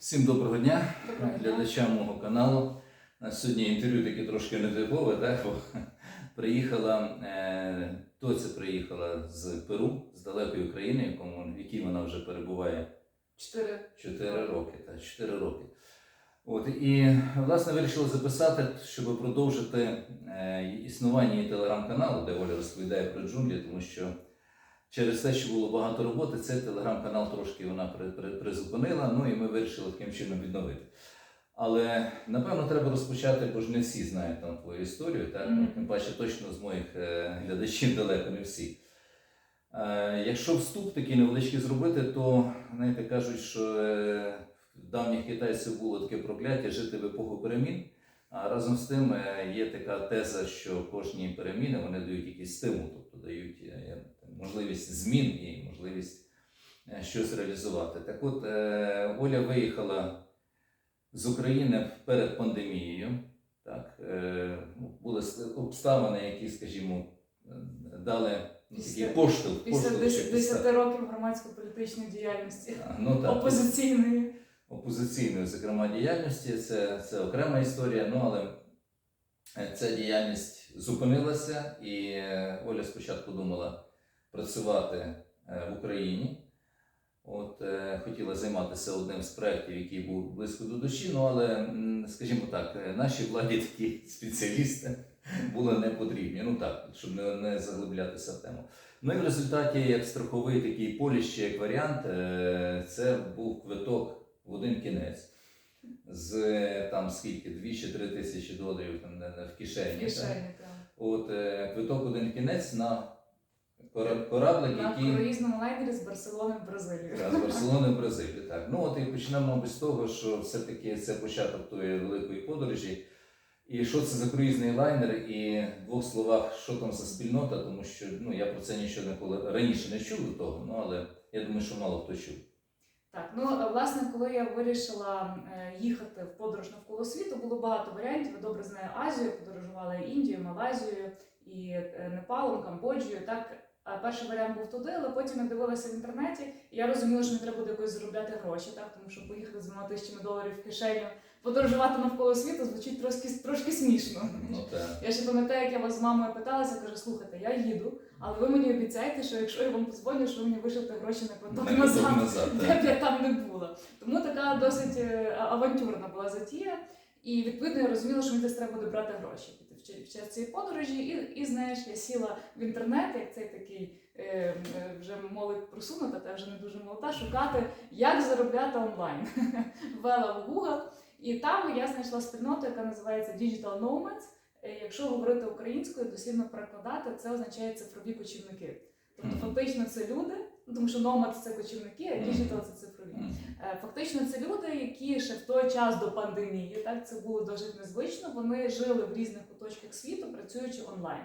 Всім доброго дня, Доброго дня. глядачам мого каналу. У нас сьогодні інтерв'ю таке трошки нетипове, так? Бо приїхала, е, доця приїхала з Перу, з далекої України, в якій вона вже перебуває Чотири. 4 роки. Так, 4 роки. От, і власне вирішила записати, щоб продовжити е, існування її телеграм-каналу, де Оля розповідає про джунглі, тому що через те, що було багато роботи, цей телеграм-канал трошки вона при, при, призупинила, ну і ми вирішили таким чином відновити. Але напевно треба розпочати, бо ж не всі знають там твою історію, так? Мгм. Тим паче точно з моїх е, глядачів далеко не всі. Е, Якщо вступ такий невеличкий зробити, то знаєте, кажуть, що е, в давніх китайців було таке прокляття жити в епоху перемін. А разом з тим є така теза, що кожні переміни вони дають якийсь стимул, тобто дають можливість змін і можливість е, щось реалізувати. Так от е, Оля виїхала з України перед пандемією. Так, е, були обставини, які, скажімо, дали такий Після- поштовх. Після поштовх, 10, 10 років громадсько-політичної діяльності. Ну, так, Опозиційної. опозиційної, зокрема, діяльності, це, це окрема історія, ну але ця діяльність зупинилася, і Оля спочатку думала працювати е, в Україні. От е, хотіла займатися одним з проєктів, який був близько до душі. Ну але, скажімо так, е, нашій владі такі спеціалісти були не потрібні. Ну так, щоб не, не заглиблятися в тему. Ну і в результаті, як страховий такий поліс, ще як варіант, це був квиток в один кінець. З там скільки, 2 чи 3 тисячі доларів там, в кишені. В кишені, так. От квиток один кінець на кора- кораблик, На який круїзному лайнері з Барселони в Бразилію. Так, з Барселони в Бразилію. Так. Ну от і почнемо, мабуть, з того, що все-таки це початок тої великої подорожі. І що це за круїзний лайнер, і в двох словах, що там за спільнота, тому що ну, я про це нічого ніколи раніше не чув до того, ну але я думаю, що мало хто чув. Так, ну власне, коли я вирішила е, їхати в подорож навколо світу, було багато варіантів. Я добре знаю Азію, подорожувала Індію, Малайзію, і е, Непалом, Камбоджею. Так, а перший варіант був туди, але потім я дивилася в інтернеті, і я розуміла, що мені треба буде якось заробляти гроші, так, тому що поїхати з двома тисячами доларів в кишеню, подорожувати навколо світу звучить трошки, трошки смішно. Ну. Я ще пам'ятаю, як я вас з мамою питалася, каже, слухайте, я їду, але ви мені обіцяєте, що якщо я вам позвоню, що ви мені вишлете гроші на квиток назад, назад, де б я там не була. Тому така досить е, авантюрна була затія. І відповідно я розуміла, що мені десь треба буде брати гроші в час цієї подорожі. І, і знаєш, я сіла в інтернет, як цей такий е, е, вже молодь просунута, та вже не дуже молода, шукати, як заробляти онлайн. Ввела в Google, і там я знайшла спільноту, яка називається Digital Nomads. Е, Якщо говорити українською, дослівно перекладати, це означає цифрові кочівники. Тобто, фактично, це люди, тому що номад це кочівники, а діджитал це цифрові. Е, Фактично, це люди, які ще в той час до пандемії, так це було досить незвично. Вони жили в різних куточках світу, працюючи онлайн.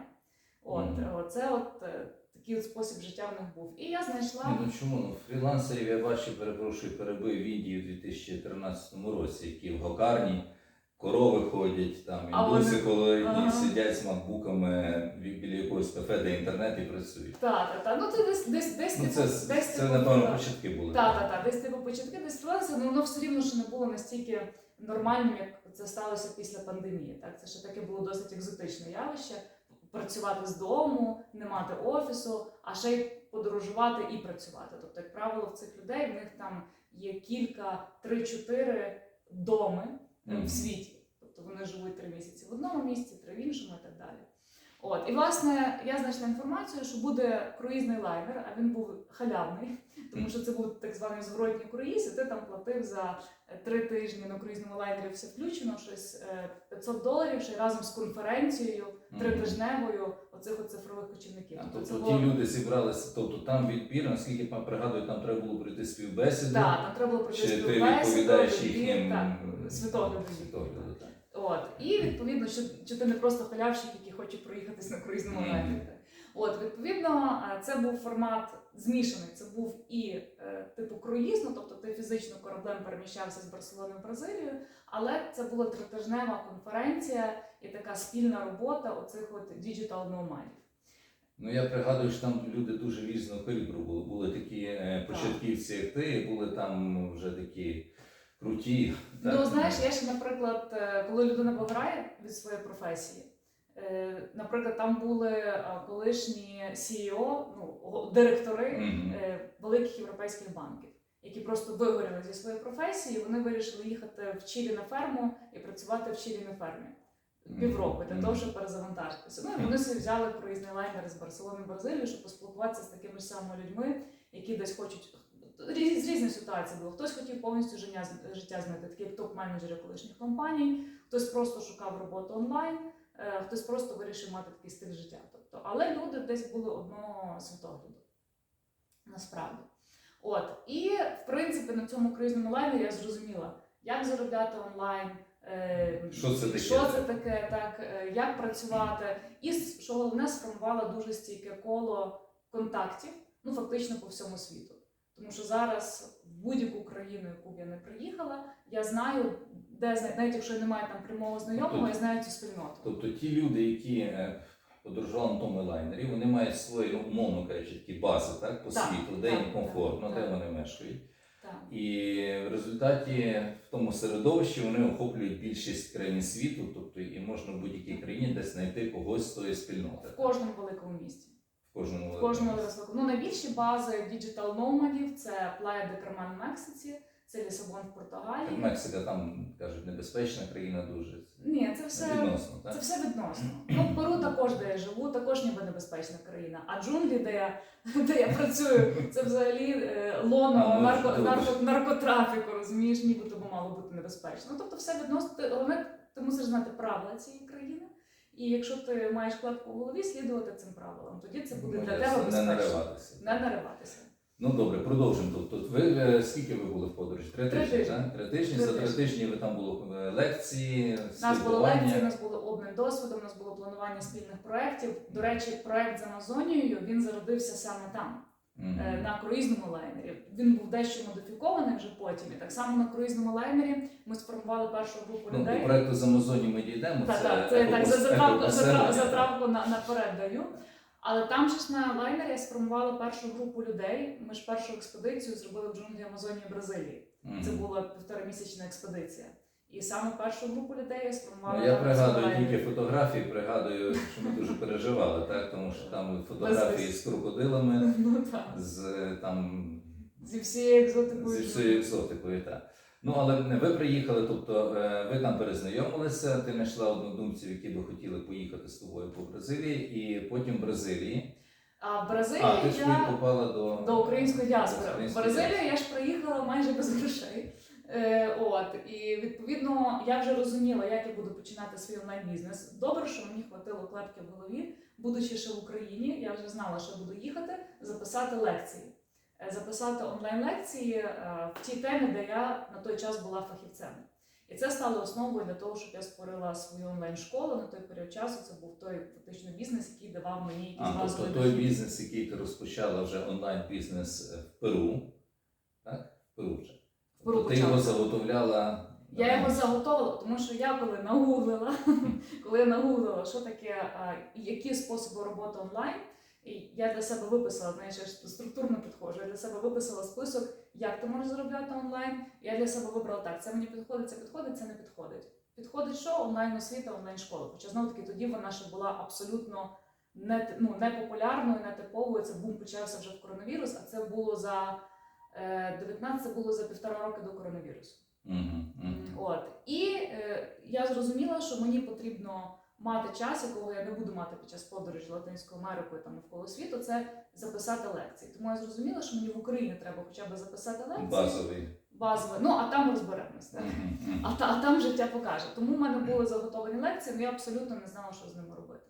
От Мгм. е, це от е, такий от спосіб життя в них був. І я знайшла ну чому? Ну, фрілансерів я бачив, перепрошую, перебив в Індії в 2013 році, які в гокарні, корови ходять, там А індуси, вони- коли Ага. сидять з макбуками бі- біля якогось кафе, де інтернет і працюють. та, та, та. Ну це десь десь десь Ну, типу, це, десь це типу, напевно, та. початки були. Так, так, так, десь типу початки, десь фрілансер, але воно все рівно ще не було настільки нормальним, як це сталося після пандемії. Так, це ще таке було досить екзотичне явище. Працювати з дому, не мати офісу, а ще й подорожувати і працювати. Тобто, як правило, в цих людей в них там є кілька, три-чотири доми е, Мгм. в світі. Вони живуть три місяці в одному місці, три в іншому і так далі. От, і власне я знайшла інформацію, що буде круїзний лайнер, а він був халявний, тому що це був так званий зворотній круїз, і ти там платив за е, три тижні на круїзному лайнері все включено, щось е, 500 доларів, ще разом з конференцією тритижневою оцих от цифрових кочівників. А, Тобто Тобто ті було люди зібралися, тобто там відбір, наскільки я пригадую, там треба було пройти співбесіду. так, там треба було пройти Чи ти співбесіду, відповідаєш відбір, їхнім так, світогляду. От і відповідно, що, що ти не просто халявщик, який хоче проїхатись на круїзному Мгм. От відповідно, е, це був формат змішаний. Це був і е, типу круїз, ну тобто ти фізично кораблем переміщався з Барселони в Бразилію, але це була тритижнева конференція і така спільна робота оцих от діджитал номадів. Ну я пригадую, що там люди дуже різного калібру були. Були такі е, початківці, як ти, були там вже такі круті. Ну, знаєш, я ще, наприклад, е, коли людина виграє від своєї професії, е, наприклад, там були е, колишні CEO, ну, директори Мгм. е, великих європейських банків, які просто вигоріли зі своєї професії, вони вирішили їхати в Чилі на ферму і працювати в Чилі на фермі. Півроку для того, щоб перезавантажитися. Ну і вони собі взяли проїзний лайнер з Барселони в Бразилію, щоб поспілкуватися з такими ж самими людьми, які десь хочуть різ- з різних ситуацій було. Хтось хотів повністю життя, життя змінити, такі як топ-менеджери колишніх компаній, хтось просто шукав роботу онлайн, е, хтось просто вирішив мати такий стиль життя. Тобто, але люди десь були одного світогляду. Насправді. От. І в принципі на цьому круїзному лайнері я зрозуміла, як заробляти онлайн. е, Що це таке? Що це таке, так, е, як працювати. І що головне, сформувала дуже стійке коло контактів, ну фактично по всьому світу. Тому що зараз в будь-яку країну, яку б я не приїхала, я знаю, де навіть якщо немає там прямого знайомого, Тобто- я знаю цю спільноту. Тобто ті люди, які е, подорожували на тому лайнері, вони мають свої, умовно кажучи, такі бази так, по Так, світу, де так, їм комфортно, так, де так. вони мешкають. Так. І в результаті в тому середовищі вони охоплюють більшість країн світу, тобто і можна в будь-якій країні десь знайти когось з тої спільноти. В кожному великому місті. Кожному кожному великому. Ну, найбільші бази діджитал номадів це Плая де Кармен в Мексиці, це Лісабон в Португалії. Мексика там кажуть небезпечна країна дуже. Ні, це все Відносно, так? Це все відносно. Ну, Перу також, де я живу, також ніби небезпечна країна. А джунглі, де я, де я працюю, це взагалі е, лоно А, ну, нарко, нарко, наркотрафіку, розумієш, нібито би мало бути небезпечно. Ну, тобто все відносно. Головне, ти мусиш знати правила цієї країни. І якщо ти маєш клепку в голові, слідувати цим правилам, тоді це буде для тебе Ну, не безпечно. нариватися. Не нариватися. Ну добре, продовжимо. Тобто, ви е, скільки ви були в подорожі? Три, Три тижні, тижні. так? Три тижні. Три За три тижні. ви там було е, лекції, нас були лекції, нас було обмін досвідом, у нас було планування спільних проєктів. До речі, проєкт з Амазонією він зародився саме там. Мгм. е, на круїзному лайнері. Він був дещо модифікований вже потім. І так само на круїзному лайнері ми сформували першу групу Ну, людей. проекту з Амазоні ми дійдемо. Так, так, це так, за затравку, затравку, затравку на, наперед даю. Але там ж на лайнері я сформувала першу групу людей. Ми ж першу експедицію зробили в джунглі Амазонії Бразилії. Мгм. Це була півторамісячна експедиція. І саме першу групу людей я сформувала. Ну, я пригадую тільки фотографії, пригадую, що ми дуже переживали, так? тому що там фотографії з крокодилами, Ну з там Зі всією екзотикою. зі всією екзотикою. Так. Ну, але ви приїхали, тобто е, ви там перезнайомилися, ти знайшла однодумців, які би хотіли поїхати з тобою по Бразилії, і потім Бразилії. А в Бразилії А, ти я... попала до, до української діаспори. В Бразилію я ж приїхала майже без грошей. Е, от, і відповідно я вже розуміла, як я буду починати свій онлайн-бізнес. Добре, що мені хватило клепки в голові, будучи ще в Україні, я вже знала, що буду їхати, записати лекції. Е, Записати онлайн-лекції е, в тій темі, де я на той час була фахівцем. І це стало основою для того, щоб я створила свою онлайн-школу. На той період часу це був той фактично бізнес, який давав мені якісь А, базові тобто той бізнес, який ти розпочала вже онлайн-бізнес е, в Перу, так? В Перу вже. Тобто ти його заготовляла. Я його заготовила, тому що я коли нагуглила, коли я нагуглила, що таке, які способи роботи онлайн, і я для себе виписала, знаєш, я структурно підходжу, я для себе виписала список, як ти можеш заробляти онлайн. Я для себе вибрала так, це мені підходить, це підходить, це не підходить. Підходить що? Онлайн освіта, онлайн школа. Хоча знову таки тоді вона ще була абсолютно не, ну, не популярною, не типовою. Це бум почався вже в коронавірус, а це було за 19, це було за півтора роки до коронавірусу. Мгм, мгм. От і е, я зрозуміла, що мені потрібно мати час, якого я не буду мати під час подорожі Латинською Америкою там навколо світу, це записати лекції. Тому я зрозуміла, що мені в Україні треба хоча б записати лекції Базовий. базові. Ну а там розберемось. Так? Мгм. А, а там життя покаже. Тому в мене були заготовлені лекції, але я абсолютно не знала, що з ними робити е,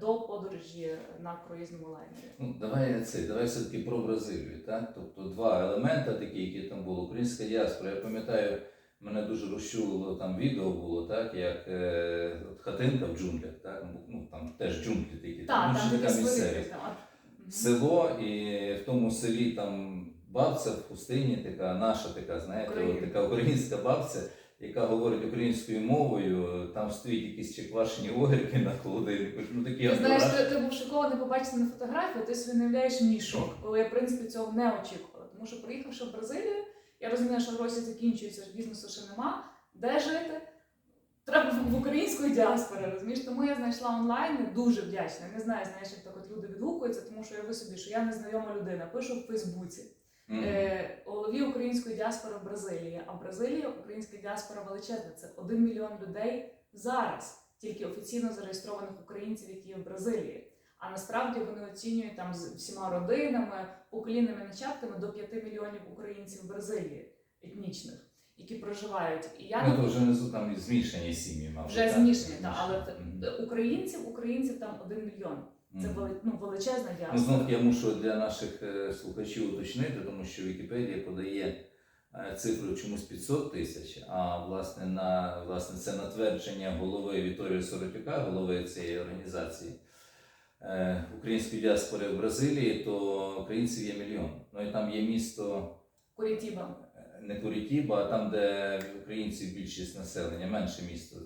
до подорожі на круїзному лайнері. Ну, давай це, давай все-таки про Бразилію, так? Тобто два елемента такі, які там були. Українська діаспора. Я пам'ятаю, мене дуже розчулило там відео було, так, як е, от хатинка в джунглях, так? Ну там теж джунглі такі, Так, ну, там місцеві. там, а- Село, і в тому селі там бабця в пустині, така наша така, знаєте, Україна. от така українська бабця, яка говорить українською мовою, там стоїть якісь чеквашені огірки на холодильнику. Ну такі Ти знаєш, ти, ти був шокований побачити на фотографію, ти собі не уявляєш мій шок, коли я в принципі цього не очікувала. Тому що приїхавши в Бразилію, Я розумію, що гроші закінчуються, бізнесу ще нема. Де жити? Треба в- української діаспори, розумієш? Тому я знайшла онлайн і дуже вдячна. Не знаю, знаєш, як так от люди відгукуються, тому що я ви собі, що я незнайома людина, пишу в Фейсбуці. Е, голові української діаспори в Бразилії. А в Бразилії українська діаспора величезна. Це один мільйон людей зараз, тільки офіційно зареєстрованих українців, які є в Бразилії. А насправді вони оцінюють там з всіма родинами, поколінними нащадками до 5 мільйонів українців в Бразилії етнічних, які проживають. І я Ну, то вже внизу там змішані сім'ї, мабуть. вже так? змішані, та, але Мгм. т- українців, українців там один мільйон. Це вели, ну, величезна Ну, діаспора. знов я мушу для наших е, слухачів уточнити, тому що Вікіпедія подає е, цифру чомусь 500 тисяч, а власне на власне це на твердження голови Віторія Соротюка, голови цієї організації е, української діаспори в Бразилії, то українців є мільйон. Ну і там є місто Курітіба. е, не Курітіба, а там, де українців більшість населення, менше місто.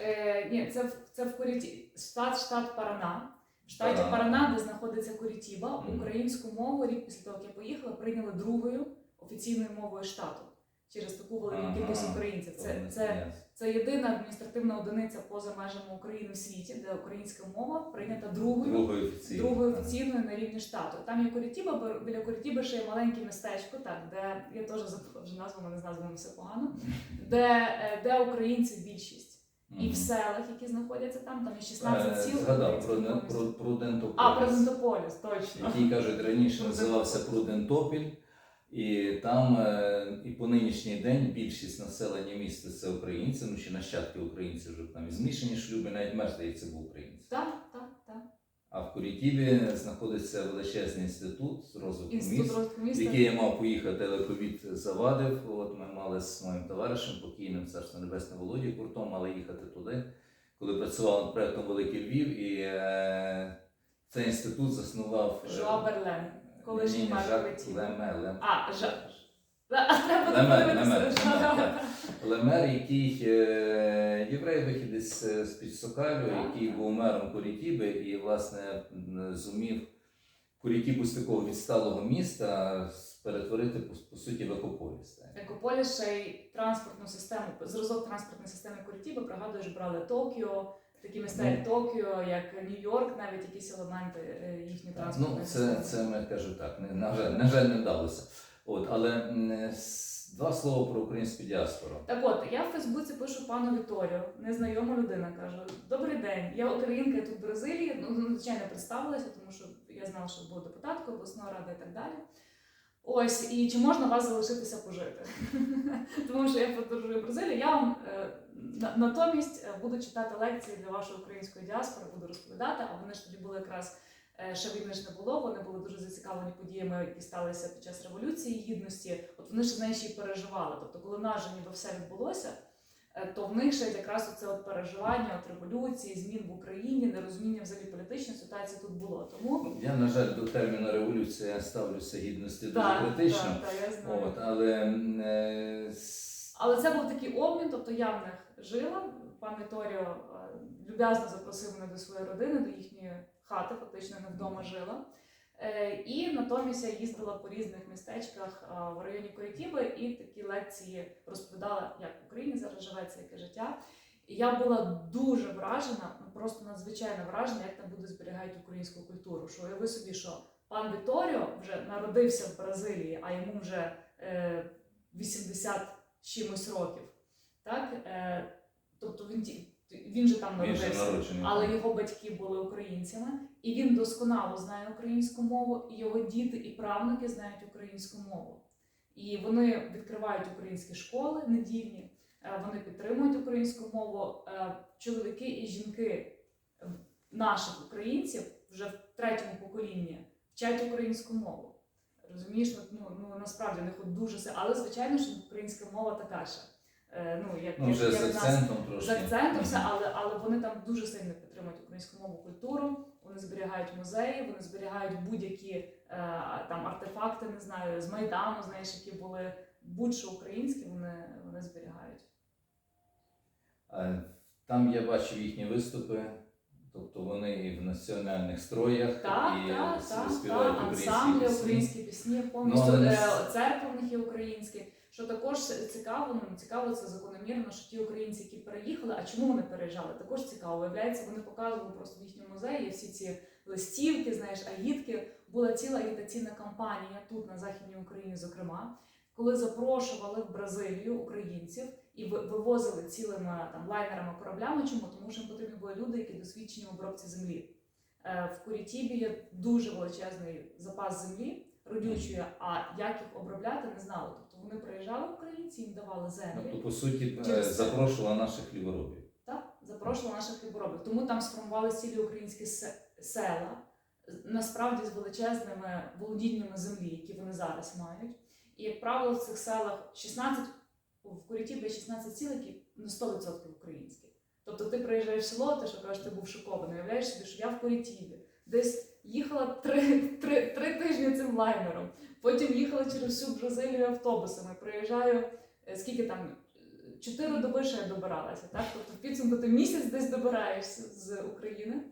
Е, ні, це в це в Куріті штат, штат Парана. В штаті Парана. Де знаходиться Курітіба, українську мову рік після того, як я поїхала, прийняли другою офіційною мовою штату через таку велику кількість українців. Це, це, це єдина адміністративна одиниця поза межами України в світі, де українська мова прийнята другою. другою офіційною. Другою офіційною на рівні штату. Там є Корітіба, біля Корітіби ще є маленьке містечко, так, де я теж забула вже назву, мене з назвами все погано, де, е, де українців більшість. І в селах, які знаходяться там, там є 16 Е, сіл. Згадав про, про, про Дентополіс. А, Презентополіс, точно. який кажуть раніше називався Прудентопіль, і там е, і по нинішній день більшість населення міста це українці, ну чи нащадки українців вже там і змішані шлюби, навіть мер здається був так, так. А в Курітіві знаходиться величезний інститут з розвитку міст, в міста. який я мав поїхати, але ковід завадив. От ми мали з моїм товаришем, покійним царство небесне Володією Куртом, мали їхати туди, коли працював над проектом Великий Львів, і е, цей інститут заснував е, Жоа Берлен, колишній Жак. Леме, Лем- А, Жа... А треба Лемер, подивитися. Лемер, який е, єврей вихідець з під Сокалю, який був мером Курітіби і власне зумів Курітібу з такого відсталого міста перетворити по, по суті в екополіс. Екополіс ще й транспортну систему, зразок транспортної системи Курітіби, пригадуєш, брали Токіо, такі міста як Токіо, як Нью-Йорк, навіть якісь елементи е, їхньої транспортної Ну, це, системи. це ми кажу так, не- на жаль, на жаль, не вдалося. От, але два слова про українську діаспору. Так от, я в Фейсбуці пишу пану Віторію, незнайома людина, кажу: Добрий день, я українка я тут в Бразилії. Ну, ну, звичайно, представилася, тому що я знала, що буду депутаткою обласної ради і так далі. Ось, і чи можна вас залишитися пожити? Тому що я подорожую Бразилію. Я вам е, на- натомість е, буду читати лекції для вашої української діаспори, буду розповідати, а вони ж тоді були якраз. Ще війни ж не було, вони були дуже зацікавлені подіями, які сталися під час революції гідності. От вони ще й переживали. Тобто, коли в нас же ніби все відбулося, е, то в них ще якраз оце от переживання от революції, змін в Україні, нерозуміння взагалі політичної ситуації тут було. Тому Я, на жаль, до терміну революція ставлюся гідності дуже так, критично. так, так, я знаю. От, але е, Але це був такий обмін, тобто я в них жила. Пан Віторіо е, люб'язно запросив мене до своєї родини, до їхньої хати, фактично не вдома жила. Е, І натомість я їздила по різних містечках е, в районі Корітіби і такі лекції розповідала, як в Україні зараз живеться, яке життя. І я була дуже вражена, ну просто надзвичайно вражена, як там буде зберігають українську культуру. Що уяви собі, що пан Віторіо вже народився в Бразилії, а йому вже е, 80 чимось років. Так? Е, тобто він, він же там народився. Але його батьки були українцями, і він досконало знає українську мову, і його діти і правнуки знають українську мову. І вони відкривають українські школи недільні, е, вони підтримують українську мову. Е, Чоловіки і жінки наших українців вже в третьому поколінні вчать українську мову. Розумієш, ну, ну, насправді в них дуже се, але звичайно, що українська мова така ж. Е, ну, як, Ну, вже як з в нас трошки. з акцентом все, але, але вони там дуже сильно підтримують українську мову культуру. Вони зберігають музеї, вони зберігають будь-які е, там артефакти, не знаю, з майдану, знаєш, які були будь-що українські, вони, вони зберігають. Е, Там я бачив їхні виступи, тобто вони і в національних строях, Так, і так, співають так, українські ансамблі, пісні. українські пісні, повністю Ну, але е, церкви в них є українські. Що також цікаво, ну цікаво, це закономірно, що ті українці, які переїхали, а чому вони переїжджали? Також цікаво. Виявляється, вони показували просто в їхньому музеї всі ці листівки, знаєш, агітки. Була ціла агітаційна кампанія тут, на Західній Україні, зокрема, коли запрошували в Бразилію українців і вивозили цілими там лайнерами кораблями. Чому? Тому що їм потрібні були люди, які досвідчені в обробці землі. Е, В Курітібі є дуже величезний запас землі родючої, а як їх обробляти, не знали. Тобто вони приїжджали українці, їм давали землі. Тобто, по суті, е, Через запрошувала наших хліборобів. Так, запрошували наших хліборобів. Тому там сформували цілі українські села, насправді з величезними володіннями землі, які вони зараз мають. І, як правило, в цих селах 16, в Курітібі 16 сіл, які на 100% українські. Тобто ти приїжджаєш в село, ти що кажеш, ти був шокований, уявляєш собі, що я в Курітібі. Десь їхала три, три, три тижні цим лайнером. Потім їхала через всю Бразилію автобусами. Приїжджаю, е, скільки там, чотири доби ще я добиралася. Так? Тобто в підсумку ти місяць десь добираєшся з України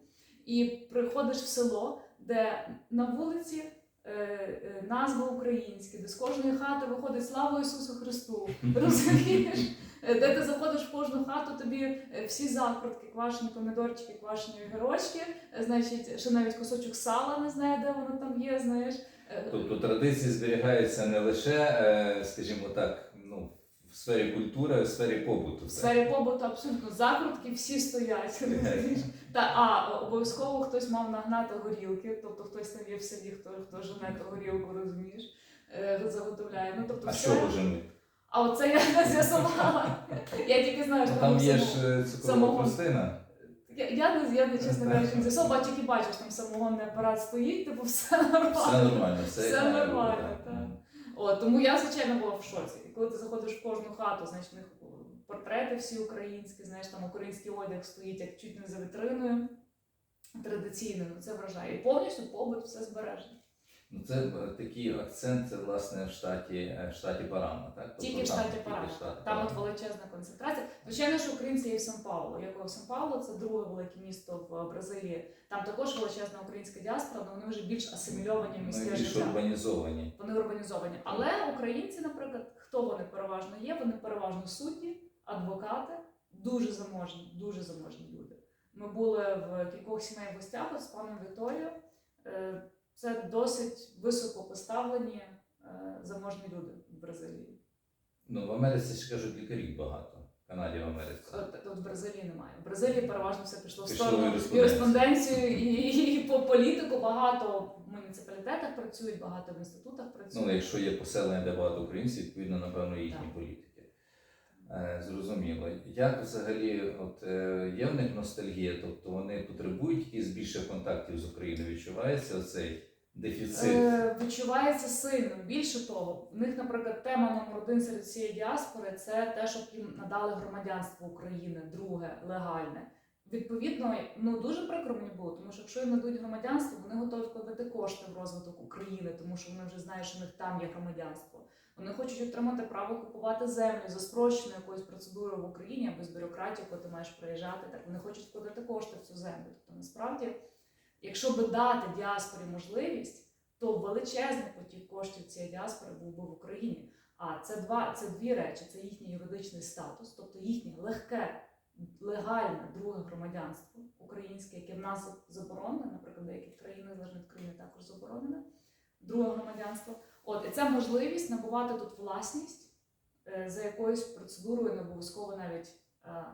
і приходиш в село, де на вулиці е, е, назви українські, де з кожної хати виходить слава Ісусу Христу. Розумієш? Е, Де ти заходиш в кожну хату, тобі е, всі закрутки, квашені помідорчики, квашені огірочки, е, значить, ще навіть кусочок сала не знаю, де воно там є, знаєш. Тобто традиції зберігаються не лише, скажімо так, ну, в сфері культури, в сфері побуту. В сфері побуту абсолютно закрутки всі стоять. Та а обов'язково хтось мав нагнати горілки, тобто хтось там є в селі, хто, хто жене ту горілку, розумієш, заготовляє. Ну тобто А все. що ми? А оце я не з'ясувала. Я тільки знаю, що Там є ж е, цукрова самого. пластина. Я, я не я не чесно кажучи, не з'ясувала, а тільки бачиш, там самогонний апарат стоїть, типу все нормально. Все нормально, все, нормально, так. тому я, звичайно, була в шоці. І коли ти заходиш в кожну хату, значить, в них портрети всі українські, знаєш, там український одяг стоїть як чуть не за вітриною. Традиційно, ну це вражає. І повністю побут, все збережено. Ну, це е, такий акцент, це власне в штаті, е, в штаті Парама, так? Тобто Тільки в штаті штат Там от величезна концентрація. Звичайно, що українці є в Сан-Паулу. Я була в Сан-Паулу, це друге велике місто в Бразилії. Там також величезна українська діаспора, але вони вже більш асимільовані в Ну, міське більш життя. урбанізовані. Вони урбанізовані. Але українці, наприклад, хто вони переважно є? Вони переважно судді, адвокати, дуже заможні, дуже заможні люди. Ми були в кількох сімей в гостях з паном Вікторією. Це досить високо поставлені е, заможні люди в Бразилії. Ну, в Америці ще кажуть, лікарів багато. В Канаді в Америці. От, в Бразилії немає. В Бразилії переважно все пішло в Пішло в сторону юриспруденцію і, і по політику. Багато в муніципалітетах працюють, багато в інститутах працюють. Ну, якщо є поселення, де багато українців, відповідно, напевно, їхні Так. політики. Е, Зрозуміло. Як взагалі от, е, є в них ностальгія, тобто вони потребують якихось більше контактів з Україною? Відчувається оцей дефіцит? Е, відчувається сильно. Більше того, в них, наприклад, тема номер один серед цієї діаспори це те, щоб їм надали громадянство України, друге, легальне. Відповідно, ну дуже прикро мені було, тому що якщо їм надуть громадянство, вони готові вкладати кошти в розвиток України, тому що вони вже знають, що в них там є громадянство. Вони хочуть отримати право купувати землю за спрощеною якоюсь процедурою в Україні або з бюрократії, коли ти маєш приїжджати. Так вони хочуть вкладати кошти в цю землю. Тобто, насправді, якщо би дати діаспорі можливість, то величезний потік коштів цієї діаспори був би в Україні. А це два це дві речі: це їхній юридичний статус, тобто їхнє легке, легальне друге громадянство українське, яке в нас заборонене, наприклад, в деяких країнах залежно від країни також заборонене. Друге громадянство. От і це можливість набувати тут власність е, за якоюсь процедурою, не обов'язково навіть е,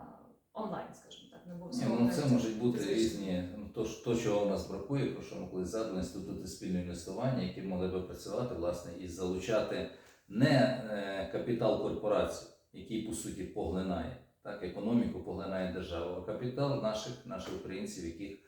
онлайн, скажімо так, не Ні, ну, це можуть бути фізично. різні, ну, то, ж- то, чого у нас бракує, про що ми колись згадували, інститути спільного інвестування, які могли би працювати власне і залучати не е, капітал корпорацій, який по суті поглинає, так, економіку поглинає держава, а капітал наших, наших українців, яких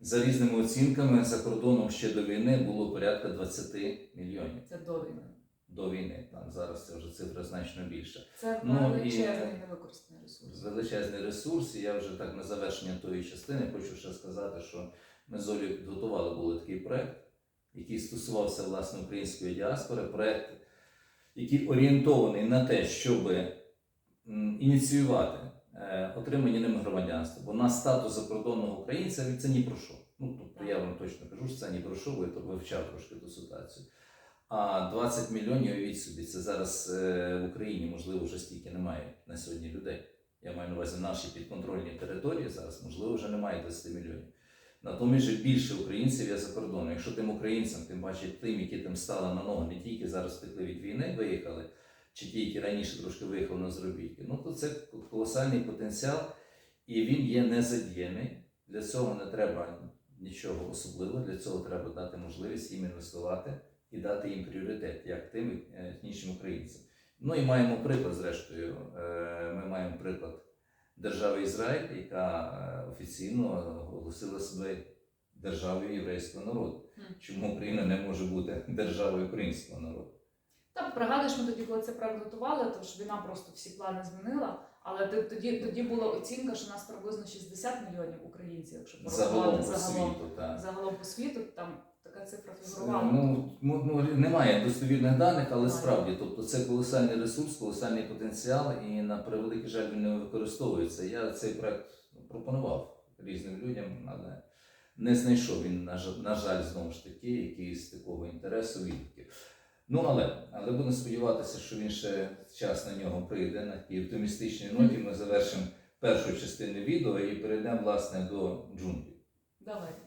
за різними оцінками за кордоном ще до війни було порядка 20 мільйонів Це до війни. до війни. Так, зараз це вже цифра значно більша. Це Ну, і- величезний невикористаний ресурс. величезний ресурс. І я вже так на завершення тої частини хочу ще сказати, що ми з Олею підготували були такий проект, який стосувався власне української діаспори. Проект, який орієнтований на те, щоб ініціювати отримання ними громадянства. Бо на статус закордонного українця це ні про що. Ну тобто я вам точно кажу, що це ні про що, бо я вивчав трошки ту ситуацію. А 20 мільйонів уявіть собі, це зараз е, в Україні, можливо, вже стільки немає на сьогодні людей. Я маю на увазі наші підконтрольні території зараз, можливо, вже немає 20 мільйонів. Натомість же більше українців є за кордоном. Якщо тим українцям, тим паче тим, які там стали на ноги, не тільки зараз втекли від війни, виїхали, чи ті, які раніше трошки виїхали на заробітки, ну то це колосальний потенціал, і він є незадіяний. Для цього не треба нічого особливого, для цього треба дати можливість їм інвестувати і дати їм пріоритет, як тим е, етнічним українцям. Ну і маємо приклад, зрештою, е, ми маємо приклад держави Ізраїль, яка е, офіційно оголосила себе державою єврейського народу. Чому Україна не може бути державою українського народу? Так, пригадуєш, ми тоді, коли це проект готували, то ж війна просто всі плани змінила. Але тоді, тоді була оцінка, що нас приблизно 60 мільйонів українців, якщо Загалом порахувати по загалом, світу, так. загалом по світу, там така цифра фігурувала. Ну, ну, ну, немає достовірних даних, але Немає. справді, тобто це колосальний ресурс, колосальний потенціал, і на превеликий жаль він не використовується. Я цей проект пропонував різним людям, але не знайшов він, на жаль, на жаль, знову ж таки, якийсь такого інтересу відгуків. Ну, але, але будемо сподіватися, що він ще час на нього прийде на тій оптимістичній ноті. Ми завершимо першу частину відео і перейдемо власне до джунглів. Давайте.